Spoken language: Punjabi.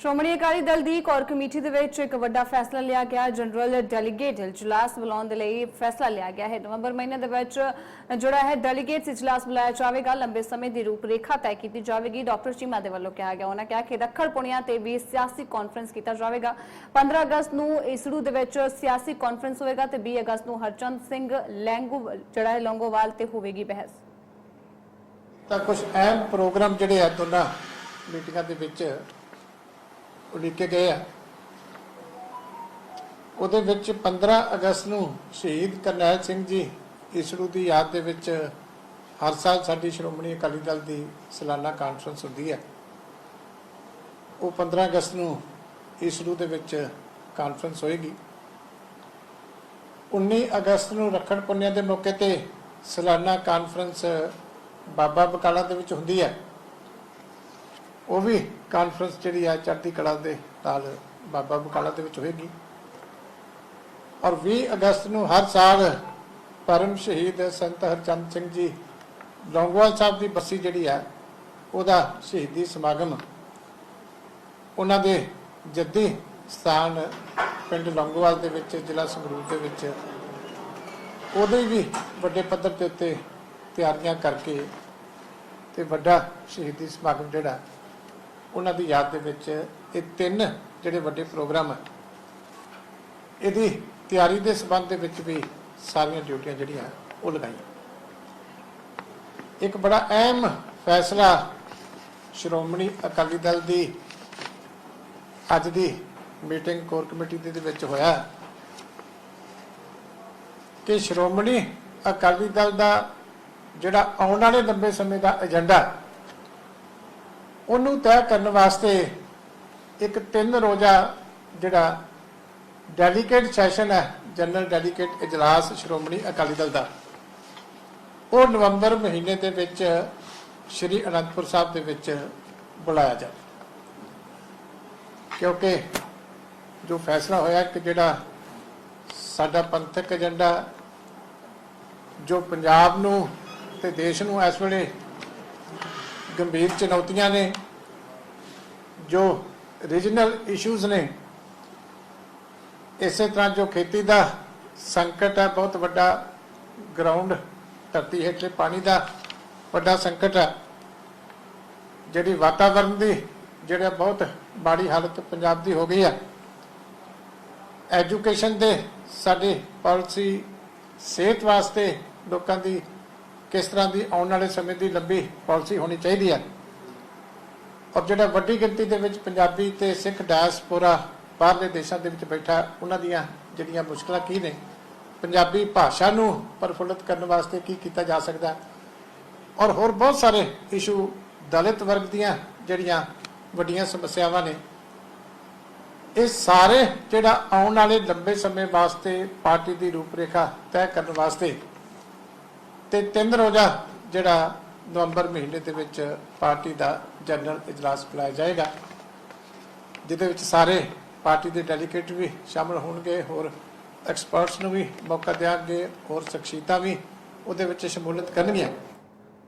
ਸ਼੍ਰੋਮਣੀ ਅਕਾਲੀ ਦਲ ਦੀ ਕੋਰ ਕਮੇਟੀ ਦੇ ਵਿੱਚ ਇੱਕ ਵੱਡਾ ਫੈਸਲਾ ਲਿਆ ਗਿਆ। ਜਨਰਲ ਡੈਲੀਗੇਟ ਇਜਲਾਸ ਬੁਲਾਉਣ ਦੇ ਲਈ ਫੈਸਲਾ ਲਿਆ ਗਿਆ ਹੈ। ਨਵੰਬਰ ਮਹੀਨੇ ਦੇ ਵਿੱਚ ਜਿਹੜਾ ਹੈ ਡੈਲੀਗੇਟਸ ਇਜਲਾਸ ਬੁਲਾਇਆ ਜਾਵੇਗਾ। ਲੰਬੇ ਸਮੇਂ ਦੀ ਰੂਪਰੇਖਾ ਤੈਅ ਕੀਤੀ ਜਾਵੇਗੀ। ਡਾਕਟਰ ਚੀਮਾ ਦੇ ਵੱਲੋਂ ਕਿਹਾ ਗਿਆ। ਉਹਨਾਂ ਕਿਹਾ ਕਿ ਰੱਖੜ ਪੁਣਿਆ ਤੇ ਵੀ ਸਿਆਸੀ ਕਾਨਫਰੰਸ ਕੀਤਾ ਜਾਵੇਗਾ। 15 ਅਗਸਤ ਨੂੰ ਇਸੜੂ ਦੇ ਵਿੱਚ ਸਿਆਸੀ ਕਾਨਫਰੰਸ ਹੋਵੇਗਾ ਤੇ 20 ਅਗਸਤ ਨੂੰ ਹਰਚੰਦ ਸਿੰਘ ਲੈਂਗੂ ਜਿਹੜਾ ਹੈ ਲੌਂਗੋਵਾਲ ਤੇ ਹੋਵੇਗੀ ਬਹਿਸ। ਤਾਂ ਕੁਝ ਅਹਿਮ ਪ੍ਰੋਗਰਾਮ ਜਿਹੜੇ ਆ ਦੋਨਾਂ ਮੀਟਿੰਗਾਂ ਦੇ ਵਿੱਚ ਉਡੀਕੇ ਗਏ ਆ। ਉਹਦੇ ਵਿੱਚ 15 ਅਗਸਤ ਨੂੰ ਸ਼ਹੀਦ ਕਰਨੈਲ ਸਿੰਘ ਜੀ ਇਸੜੂ ਦੀ ਯਾਦ ਦੇ ਵਿੱਚ ਹਰ ਸਾਲ ਸਾਡੀ ਸ਼੍ਰੋਮਣੀ ਅਕਾਲੀ ਦਲ ਦੀ ਸਾਲਾਨਾ ਕਾਨਫਰੰਸ ਹੁੰਦੀ ਹੈ ਉਹ 15 ਅਗਸਤ ਨੂੰ ਇਸੜੂ ਦੇ ਵਿੱਚ ਕਾਨਫਰੰਸ ਹੋਏਗੀ। 19 ਅਗਸਤ ਨੂੰ ਰੱਖਣ ਪੁੰਨਿਆ ਦੇ ਮੌਕੇ ਤੇ ਸਾਲਾਨਾ ਕਾਨਫਰੰਸ ਬਾਬਾ ਬਕਾਲਾ ਦੇ ਵਿੱਚ ਹੁੰਦੀ ਹੈ ਉਹ ਵੀ ਕਾਨਫਰੰਸ ਜਿਹੜੀ ਹੈ ਚੜ੍ਹਦੀ ਕਲਾ ਦੇ ਨਾਲ ਬਾਬਾ ਬਕਾਲਾ ਦੇ ਵਿੱਚ ਹੋਏਗੀ। ਔਰ 20 ਅਗਸਤ ਨੂੰ ਹਰ ਸਾਲ ਪਰਮ ਸ਼ਹੀਦ ਸੰਤ ਹਰਚੰਦ ਸਿੰਘ ਜੀ ਲੌਂਗੋਵਾਲ ਸਾਹਿਬ ਦੀ ਬੱਸੀ ਜਿਹੜੀ ਹੈ ਉਹਦਾ ਸ਼ਹੀਦੀ ਸਮਾਗਮ ਉਹਨਾਂ ਦੇ ਜੱਦੀ ਸਥਾਨ ਪਿੰਡ ਲੌਂਗੋਵਾਲ ਦੇ ਵਿੱਚ, ਜ਼ਿਲ੍ਹਾ ਸੰਗਰੂਰ ਦੇ ਵਿੱਚ ਉਹਦੇ ਵੀ ਵੱਡੇ ਪੱਧਰ ਦੇ ਉੱਤੇ ਤਿਆਰੀਆਂ ਕਰਕੇ ਤੇ ਵੱਡਾ ਸ਼ਹੀਦੀ ਸਮਾਗਮ ਜਿਹੜਾ ਉਹਨਾਂ ਦੀ ਯਾਦ ਦੇ ਵਿੱਚ ਇਹ ਤਿੰਨ ਜਿਹੜੇ ਵੱਡੇ ਪ੍ਰੋਗਰਾਮ ਹੈ ਇਹਦੀ ਤਿਆਰੀ ਦੇ ਸਬੰਧ ਦੇ ਵਿੱਚ ਵੀ ਸਾਰੀਆਂ ਡਿਊਟੀਆਂ ਜਿਹੜੀਆਂ ਉਹ ਲਗਾਈਆਂ। ਇੱਕ ਬੜਾ ਅਹਿਮ ਫੈਸਲਾ ਸ਼੍ਰੋਮਣੀ ਅਕਾਲੀ ਦਲ ਦੀ ਅੱਜ ਦੀ ਮੀਟਿੰਗ ਕੋਰ ਕਮੇਟੀ ਦੇ ਦੇ ਵਿੱਚ ਹੋਇਆ ਕਿ ਸ਼੍ਰੋਮਣੀ ਅਕਾਲੀ ਦਲ ਦਾ ਜਿਹੜਾ ਆਉਣ ਵਾਲੇ ਲੰਬੇ ਸਮੇਂ ਦਾ ਏਜੰਡਾ ਉਹਨੂੰ ਤੈਅ ਕਰਨ ਵਾਸਤੇ ਇੱਕ ਤਿੰਨ ਰੋਜ਼ਾ ਜਿਹੜਾ ਡੈਲੀਕੇਟ ਸੈਸ਼ਨ ਹੈ, ਜਨਰਲ ਡੈਲੀਕੇਟ ਇਜਲਾਸ ਸ਼੍ਰੋਮਣੀ ਅਕਾਲੀ ਦਲ ਦਾ। ਉਹ ਨਵੰਬਰ ਮਹੀਨੇ ਦੇ ਵਿੱਚ ਸ਼੍ਰੀ ਅਨੰਦਪੁਰ ਸਾਹਿਬ ਦੇ ਵਿੱਚ ਬੁਲਾਇਆ ਜਾਵੇ। ਕਿਉਂਕਿ ਜੋ ਫੈਸਲਾ ਹੋਇਆ ਕਿ ਜਿਹੜਾ ਸਾਡਾ ਪੰਥਕ ਏਜੰਡਾ ਜੋ ਪੰਜਾਬ ਨੂੰ ਤੇ ਦੇਸ਼ ਨੂੰ ਇਸ ਵੇਲੇ ਗੰਭੀਰ ਚੁਣੌਤੀਆਂ ਨੇ, ਜੋ ਰੀਜਨਲ ਇਸ਼ੂਜ਼ ਨੇ। ਇਸੇ ਤਰ੍ਹਾਂ ਜੋ ਖੇਤੀ ਦਾ ਸੰਕਟ ਹੈ, ਬਹੁਤ ਵੱਡਾ ਗਰਾਊਂਡ ਧਰਤੀ ਹੇਠਲੇ ਪਾਣੀ ਦਾ ਵੱਡਾ ਸੰਕਟ ਹੈ। ਜਿਹੜੀ ਵਾਤਾਵਰਣ ਦੀ, ਜਿਹੜਾ ਬਹੁਤ ਮਾੜੀ ਹਾਲਤ ਪੰਜਾਬ ਦੀ ਹੋ ਗਈ ਹੈ ਐਜੂਕੇਸ਼ਨ ਦੇ ਸਾਡੇ ਪਾਲਿਸੀ ਸਿਹਤ ਵਾਸਤੇ ਲੋਕਾਂ ਦੀ ਕਿਸ ਤਰ੍ਹਾਂ ਦੀ ਆਉਣ ਵਾਲੇ ਸਮੇਂ ਦੀ ਲੰਬੀ ਪਾਲਿਸੀ ਹੋਣੀ ਚਾਹੀਦੀ ਹੈ? ਔਰ ਜਿਹੜਾ ਵੱਡੀ ਗਿਣਤੀ ਦੇ ਵਿੱਚ ਪੰਜਾਬੀ ਤੇ ਸਿੱਖ ਡਾਇਸਪੋਰਾ ਬਾਹਰਲੇ ਦੇਸ਼ਾਂ ਦੇ ਵਿੱਚ ਬੈਠਾ, ਉਹਨਾਂ ਦੀਆਂ ਜਿਹੜੀਆਂ ਮੁਸ਼ਕਲਾਂ ਕੀ ਨੇ? ਪੰਜਾਬੀ ਭਾਸ਼ਾ ਨੂੰ ਪ੍ਰਫੁੱਲਤ ਕਰਨ ਵਾਸਤੇ ਕੀ ਕੀਤਾ ਜਾ ਸਕਦਾ? ਔਰ ਹੋਰ ਬਹੁਤ ਸਾਰੇ ਇਸ਼ੂ ਦਲਿਤ ਵਰਗ ਦੀਆਂ ਜਿਹੜੀਆਂ ਵੱਡੀਆਂ ਸਮੱਸਿਆਵਾਂ ਨੇ। ਇਹ ਸਾਰੇ ਜਿਹੜਾ ਆਉਣ ਵਾਲੇ ਲੰਬੇ ਸਮੇਂ ਵਾਸਤੇ ਪਾਰਟੀ ਦੀ ਰੂਪਰੇਖਾ ਤੈਅ ਕਰਨ ਵਾਸਤੇ ਤੇ ਤਿੰਨ ਰੋਜ਼ਾ ਜਿਹੜਾ ਨਵੰਬਰ ਮਹੀਨੇ ਦੇ ਵਿੱਚ ਪਾਰਟੀ ਦਾ ਜਨਰਲ ਇਜਲਾਸ ਬੁਲਾਇਆ ਜਾਏਗਾ, ਜਿਹਦੇ ਵਿੱਚ ਸਾਰੇ ਪਾਰਟੀ ਦੇ ਡੈਲੀਗੇਟ ਵੀ ਸ਼ਾਮਲ ਹੋਣਗੇ, ਹੋਰ ਐਕਸਪਰਟਸ ਨੂੰ ਵੀ ਮੌਕਾ ਦਿਆਂਗੇ, ਹੋਰ ਸ਼ਖਸੀਅਤਾਂ ਵੀ ਉਹਦੇ ਵਿੱਚ ਸ਼ਮੂਲੀਅਤ ਕਰਨਗੀਆਂ।